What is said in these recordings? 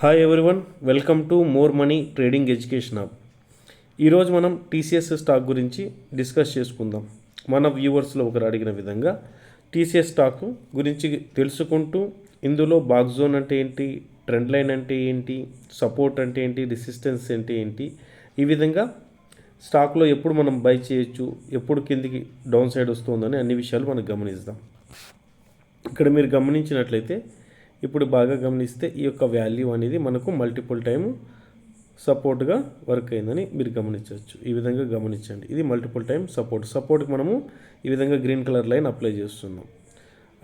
Hi everyone welcome to more money trading education hub ఈరోజు మనం TCS stock గురించి discuss చేసుకుందాం. మన వ్యూవర్స్లో ఒకరు అడిగిన విధంగా టీసీఎస్ స్టాక్ గురించి తెలుసుకుంటూ ఇందులో బాక్ జోన్ అంటే ఏంటి ట్రెండ్ లైన్ అంటే ఏంటి సపోర్ట్ అంటే ఏంటి రెసిస్టెన్స్ అంటే ఏంటి ఈ విధంగా స్టాక్లో ఎప్పుడు మనం బై చేయొచ్చు ఎప్పుడు కిందికి డౌన్ సైడ్ వస్తుందని అన్ని విషయాలు మనం గమనిద్దాం. ఇక్కడ మీరు గమనించినట్లయితే ఇప్పుడు బాగా గమనిస్తే ఈ యొక్క వాల్యూ అనేది మనకు మల్టిపుల్ టైం సపోర్ట్గా వర్క్ అయిందని మీరు గమనించవచ్చు. ఈ విధంగా గమనించండి. ఇది మల్టిపుల్ టైం సపోర్ట్ సపోర్ట్కి మనము ఈ విధంగా గ్రీన్ కలర్ లైన్ అప్లై చేస్తున్నాం.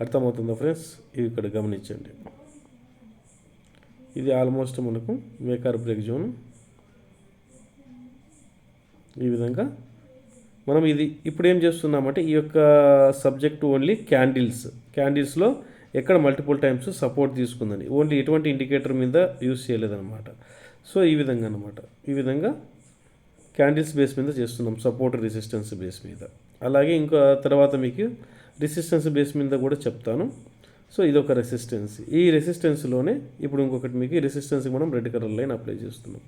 అర్థమవుతుందా ఫ్రెండ్స్ ఇది ఇక్కడ గమనించండి. ఇది ఆల్మోస్ట్ మనకు మేకార్ బ్రేక్ జోన్ ఈ విధంగా మనం ఇది ఇప్పుడు ఏం చేస్తున్నామంటే ఈ యొక్క సబ్జెక్ట్ ఓన్లీ క్యాండిల్స్ క్యాండిల్స్లో ఎక్కడ మల్టిపుల్ టైమ్స్ సపోర్ట్ తీసుకుందని. ఓన్లీ ఎటువంటి ఇండికేటర్ మీద యూస్ చేయలేదన్నమాట. సో ఈ విధంగా అనమాట ఈ విధంగా క్యాండిల్స్ బేస్ మీద చేస్తున్నాం సపోర్ట్ రెసిస్టెన్స్ బేస్ మీద. అలాగే ఇంకా తర్వాత మీకు రెసిస్టెన్స్ బేస్ మీద కూడా చెప్తాను. సో ఇది ఒక రెసిస్టెన్స్ ఈ రెసిస్టెన్స్లోనే ఇప్పుడు ఇంకొకటి మీకు రెసిస్టెన్స్కి మనం రెడ్ కలర్ లైన్ అప్లై చేస్తున్నాం.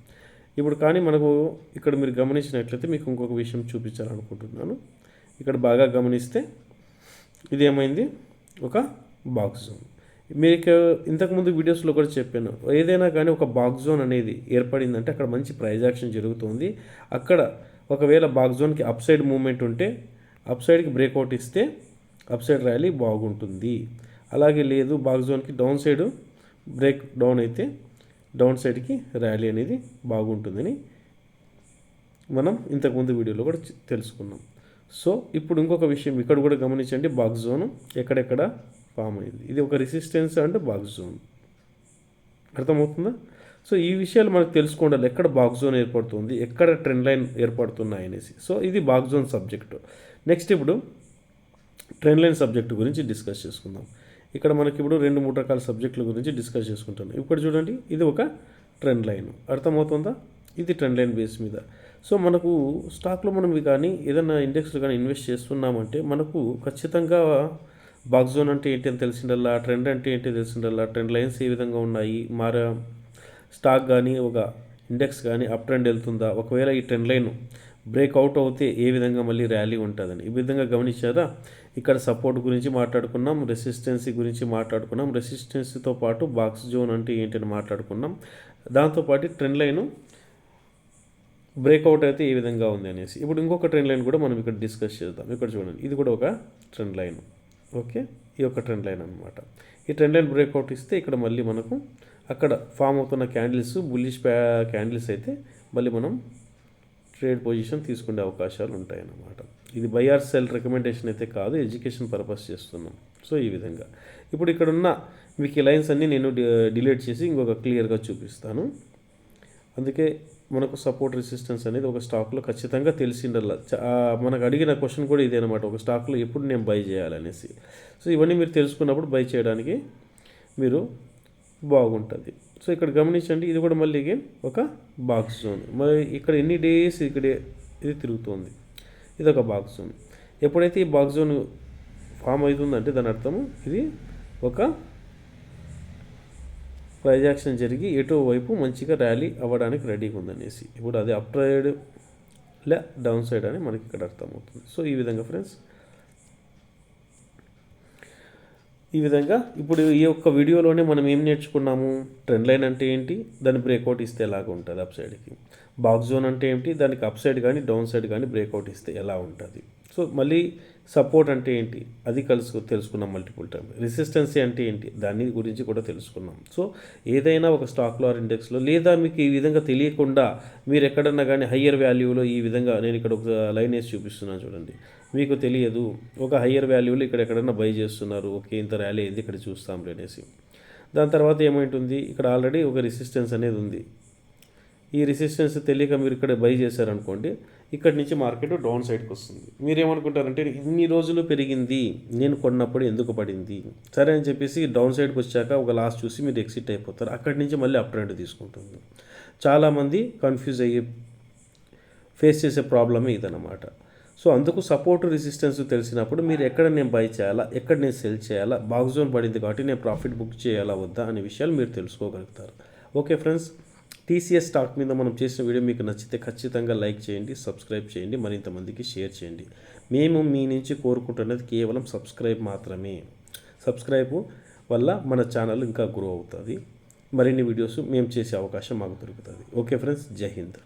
ఇప్పుడు కానీ మనకు ఇక్కడ మీరు గమనించినట్లయితే మీకు ఇంకొక విషయం చూపించాలనుకుంటున్నాను. ఇక్కడ బాగా గమనిస్తే ఇది ఏమైంది ఒక బాక్స్ జోన్. మీకు ఇంతకుముందు వీడియోస్లో కూడా చెప్పాను. ఏదైనా కానీ ఒక బాక్స్ జోన్ అనేది ఏర్పడిందంటే అక్కడ మంచి ప్రైజ్ యాక్షన్ జరుగుతుంది. అక్కడ ఒకవేళ బాక్స్ జోన్కి అప్ సైడ్ మూమెంట్ ఉంటే అప్ సైడ్కి బ్రేక్అవుట్ ఇస్తే అప్ సైడ్ ర్యాలీ బాగుంటుంది. అలాగే లేదు బాక్స్ జోన్కి డౌన్ సైడ్ బ్రేక్ డౌన్ అయితే డౌన్ సైడ్కి ర్యాలీ అనేది బాగుంటుందని మనం ఇంతకుముందు వీడియోలో కూడా తెలుసుకున్నాం. సో ఇప్పుడు ఇంకొక విషయం ఇక్కడ కూడా గమనించండి. బాక్స్ జోన్ ఎక్కడెక్కడ ఫామ్ అయింది. ఇది ఒక రెసిస్టెన్స్ అండ్ బాక్స్ జోన్. అర్థమవుతుందా? సో ఈ విషయాలు మనకు తెలుసుకోండాలి. ఎక్కడ బాక్స్ జోన్ ఏర్పడుతుంది ఎక్కడ ట్రెండ్ లైన్ ఏర్పడుతున్నాయి అనేసి. సో ఇది బాక్స్ జోన్ సబ్జెక్ట్ నెక్స్ట్ ఇప్పుడు ట్రెండ్ లైన్ సబ్జెక్ట్ గురించి డిస్కస్ చేసుకుందాం. ఇక్కడ మనకి ఇప్పుడు రెండు మూడు రకాల సబ్జెక్టుల గురించి డిస్కస్ చేసుకుంటాను. ఇక్కడ చూడండి ఇది ఒక ట్రెండ్ లైన్ అర్థమవుతుందా? ఇది ట్రెండ్ లైన్ బేస్ మీద. సో మనకు స్టాక్లో మనం కానీ ఏదైనా ఇండెక్స్లో కానీ ఇన్వెస్ట్ చేస్తున్నామంటే మనకు ఖచ్చితంగా బాక్స్ జోన్ అంటే ఏంటి అని తెలిసిండల్లా ట్రెండ్ అంటే ఏంటి తెలిసిండల్లా ట్రెండ్ లైన్స్ ఏ విధంగా ఉన్నాయి మారా స్టాక్ కానీ ఒక ఇండెక్స్ కానీ అప్ ట్రెండ్ వెళ్తుందా? ఒకవేళ ఈ ట్రెండ్ లైన్ బ్రేక్అవుట్ అవుతే ఏ విధంగా మళ్ళీ ర్యాలీ ఉంటుందని? ఈ విధంగా గమనించారా? ఇక్కడ సపోర్ట్ గురించి మాట్లాడుకున్నాం రెసిస్టెన్సీ గురించి మాట్లాడుకున్నాం రెసిస్టెన్సీతో పాటు బాక్స్ జోన్ అంటే ఏంటని మాట్లాడుకున్నాం. దాంతోపాటు ట్రెండ్ లైను బ్రేక్అవుట్ అయితే ఏ విధంగా ఉంది అనేసి. ఇప్పుడు ఇంకొక ట్రెండ్ లైన్ కూడా మనం ఇక్కడ డిస్కస్ చేద్దాం. ఇక్కడ చూడండి ఇది కూడా ఒక ట్రెండ్ లైన్ ఓకే? ఈ యొక్క ట్రెండ్ లైన్ అనమాట ఈ ట్రెండ్ లైన్ బ్రేక్అవుట్ ఇస్తే ఇక్కడ మళ్ళీ మనకు అక్కడ ఫామ్ అవుతున్న క్యాండిల్స్ బుల్లిష్ క్యాండిల్స్ అయితే మళ్ళీ మనం ట్రేడ్ పొజిషన్ తీసుకునే అవకాశాలు ఉంటాయన్నమాట. ఇది బై ఆర్ సెల్ రికమెండేషన్ అయితే కాదు ఎడ్యుకేషన్ పర్పస్ చేస్తున్నాం. సో ఈ విధంగా. ఇప్పుడు ఇక్కడ ఉన్న మీకు ఈ లైన్స్ అన్నీ నేను డిలీట్ చేసి ఇంకొక క్లియర్గా చూపిస్తాను. అందుకే మనకు సపోర్ట్ రెసిస్టెన్స్ అనేది ఒక స్టాక్లో ఖచ్చితంగా తెలిసిండల్లా మనకు అడిగిన క్వశ్చన్ కూడా ఇదే అనమాట ఒక స్టాక్లో ఎప్పుడు నేను బై చేయాలనేసి. సో ఇవన్నీ మీరు తెలుసుకున్నప్పుడు బై చేయడానికి మీరు బాగుంటుంది. సో ఇక్కడ గమనించండి ఇది కూడా మళ్ళీ ఒక బాక్స్ జోన్ మరి ఇక్కడ ఎన్ని డేస్ ఇక్కడే ఇది తిరుగుతుంది? ఇది ఒక బాక్స్ జోన్ ఎప్పుడైతే ఈ బాక్స్ జోన్ ఫామ్ అవుతుందంటే దాని అర్థము ఇది ఒక ట్రైజాక్షన్ జరిగి ఎటో వైపు మంచిగా ర్యాలీ అవ్వడానికి రెడీగా ఉందనేసి. ఇప్పుడు అది అప్ ట్రైడ్ లే డౌన్ సైడ్ అని మనకి ఇక్కడ అర్థమవుతుంది. సో ఈ విధంగా ఫ్రెండ్స్ ఈ విధంగా ఇప్పుడు ఈ యొక్క వీడియోలోనే మనం ఏం నేర్చుకున్నాము? ట్రెండ్ లైన్ అంటే ఏంటి? దాన్ని బ్రేక్అవుట్ ఇస్తే ఎలాగ ఉంటుంది అప్ సైడ్కి? బాక్స్ జోన్ అంటే ఏంటి? దానికి అప్ సైడ్ కానీ డౌన్ సైడ్ కానీ బ్రేక్అవుట్ ఇస్తే ఎలా ఉంటుంది? సో మళ్ళీ సపోర్ట్ అంటే ఏంటి? అది కలుసు తెలుసుకున్నాం మల్టిపుల్ టైం రెసిస్టెన్సీ అంటే ఏంటి? దాని గురించి కూడా తెలుసుకున్నాం. సో ఏదైనా ఒక స్టాక్లో ఆర్ ఇండెక్స్లో లేదా మీకు ఈ విధంగా తెలియకుండా మీరు ఎక్కడన్నా కానీ హయ్యర్ వాల్యూలో ఈ విధంగా నేను ఇక్కడ ఒక లైన్ వేసి చూపిస్తున్నాను చూడండి. మీకు తెలియదు. ఒక హయ్యర్ వాల్యూలో ఇక్కడ ఎక్కడన్నా బై చేస్తున్నారు. ఓకే ఇంత ర్యాలీ అయింది ఇక్కడ చూస్తాం అనేసి. దాని తర్వాత ఏమైంటుంది? ఇక్కడ ఆల్రెడీ ఒక రెసిస్టెన్స్ అనేది ఉంది. ఈ రెసిస్టెన్స్ తెలియక మీరు ఇక్కడ బై చేశారనుకోండి ఇక్కడి నుంచి మార్కెట్ డౌన్ సైడ్కి వస్తుంది. మీరేమనుకుంటారంటే ఇన్ని రోజులు పెరిగింది నేను కొన్నప్పుడు ఎందుకు పడింది? సరే అని చెప్పేసి డౌన్ సైడ్కి వచ్చాక ఒక లాస్ట్ చూసి మీరు ఎక్సిట్ అయిపోతారు. అక్కడి నుంచి మళ్ళీ అప్ ట్రెండ్ తీసుకుంటుంది. చాలామంది కన్ఫ్యూజ్ అయ్యి ఫేస్ చేసే ప్రాబ్లమే ఇదన్నమాట. సో అందుకు సపోర్ట్ రెసిస్టెన్స్ తెలిసినప్పుడు మీరు ఎక్కడ నేను బై చేయాలా ఎక్కడ నేను సెల్ చేయాలా బాక్స్ జోన్ పడింది కాబట్టి నేను ప్రాఫిట్ బుక్ చేయాలా వద్దా అనే విషయాలు మీరు తెలుసుకోగలుగుతారు. ఓకే ఫ్రెండ్స్ టీసీఎస్ స్టాక్ మీద మనం చేసిన వీడియో మీకు నచ్చితే ఖచ్చితంగా లైక్ చేయండి సబ్స్క్రైబ్ చేయండి మరింతమందికి షేర్ చేయండి. మేము మీ నుంచి కోరుకుంటున్నది కేవలం సబ్స్క్రైబ్ మాత్రమే. సబ్స్క్రైబ్ వల్ల మన ఛానల్ ఇంకా గ్రో అవుతుంది. మరిన్ని వీడియోస్ మేము చేసే అవకాశం మాకు దొరుకుతుంది. ఓకే ఫ్రెండ్స్ జై హింద్.